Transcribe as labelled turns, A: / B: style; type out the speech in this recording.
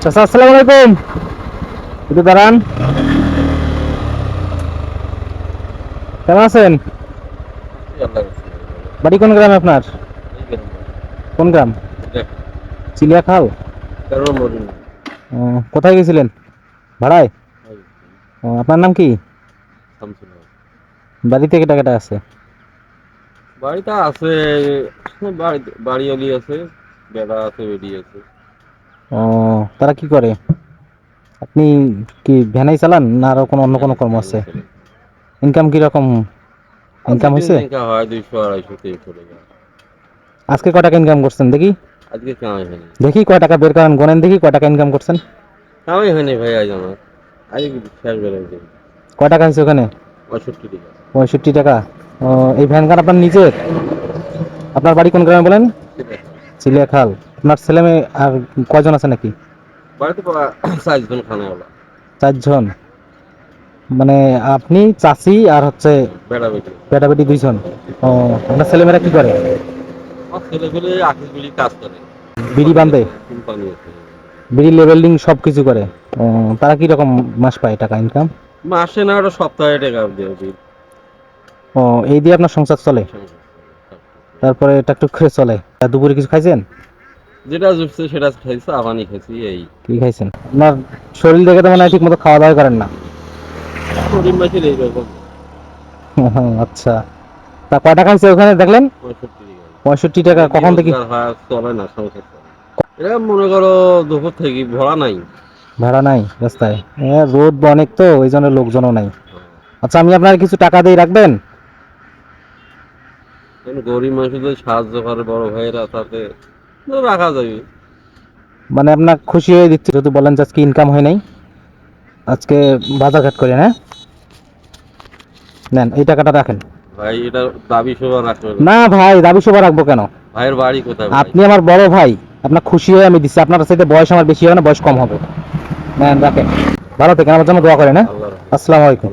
A: চাচা, আসসালামু আলাইকুম। একটু দাঁড়ান। কেমন আছেন? বাড়ি কোন গ্রামে আপনার? কোন গ্রাম? চিলিয়াখাল কোথায় গেছিলেন? ভাড়ায়? আপনার নাম কি? বাড়িতে কেটা কেটা আছে?
B: বাড়িটা আছে, বাড়ি- বাড়িওয়ালি আছে, বেড়া আছে, বেডি আছে।
A: ও তারা কি করে? আপনি কি ভ্যানাই চালান না আরও কোনো অন্য কোনো কর্ম আছে? ইনকাম কি রকম ইনকাম হয়েছে?
B: ইনকাম হয় দুইশো আড়াইশো তিনশো টাকা।
A: আজকে কয় টাকা ইনকাম করছেন? দেখি।
B: আজকে কামাই হয়নি।
A: দেখি কয় টাকা বের করেন গোনেন দেখি কয় টাকা ইনকাম করছেন।
B: কামাই হয়নি ভাই আজ আমার। আজকে শেষ বেরোচ্ছে
A: কয় টাকা হয়েছে ওখানে?
B: পঁয়ষট্টি টাকা।
A: পঁয়ষট্টি টাকা। ও এই ভ্যান কার আপনার নিজের? আপনার বাড়ি কোন গ্রামে বলেন? চিলিয়াখাল আপনার ছেলে মেয়ে আর কয়জন আছে নাকি?
B: বাড়িতে চারজন খানাওয়ালা।
A: চারজন? মানে আপনি চাচি আর হচ্ছে
B: বেড়া বেটা
A: বেটি দুইজন? ও আপনার ছেলেমেয়েরা কি করে?
B: কাজ
A: বিড়ি বান্ধে বিড়ি লেভেলিং সব কিছু করে তারা কি রকম মাস পায় টাকা ইনকাম
B: মাসে না ওটা সপ্তাহে টাকা
A: ও এই দিয়ে আপনার সংসার চলে? তারপরে টাকটুক করে চলে। আর দুপুরে কিছু খাইছেন?
B: যেটা জুটছে সেটা খাইছে আবানি খাইছি এই।
A: কি খাইছেন? আপনার শরীর দেখে তো মনে হয় খাওয়া দাওয়া করেন না।
B: শরীর মাসের এইরকম
A: আচ্ছা। তা কয় টাকা হয়েছে ওখানে দেখলেন?
B: পঁয়ষট্টি টাকা।
A: কখন থেকে?
B: চলে না সংসার এটা মনে করো দুপুর থেকে ভরা নাই।
A: ভাড়া নাই রাস্তায়। এ, রোদ অনেক তো ওই জন্য লোকজনও নাই। আচ্ছা আমি আপনার কিছু টাকা দিয়ে রাখবেন?
B: গরিব মানুষ যদি সাহায্য করে বড় ভাইয়েরা তাতে রাখা যাবে।
A: মানে আপনার খুশি হয়ে দিচ্ছি যদি বলেন যে আজকে ইনকাম হয় নাই আজকে বাজার ঘাট করে না নেন এই টাকাটা রাখেন।
B: ভাই এটা দাবি সবার রাখবে না।
A: ভাই দাবি সবার রাখব কেন?
B: ভাইয়ের বাড়ি কোথায়?
A: আপনি আমার বড় ভাই আপনার খুশি হয়ে আমি দিচ্ছি আপনার সাথে বয়স আমার বেশি হবে না বয়স কম হবে। নেন রাখেন। ভালো থাকেন আমার জন্য দোয়া করেন হ্যাঁ? আসসালামু আলাইকুম।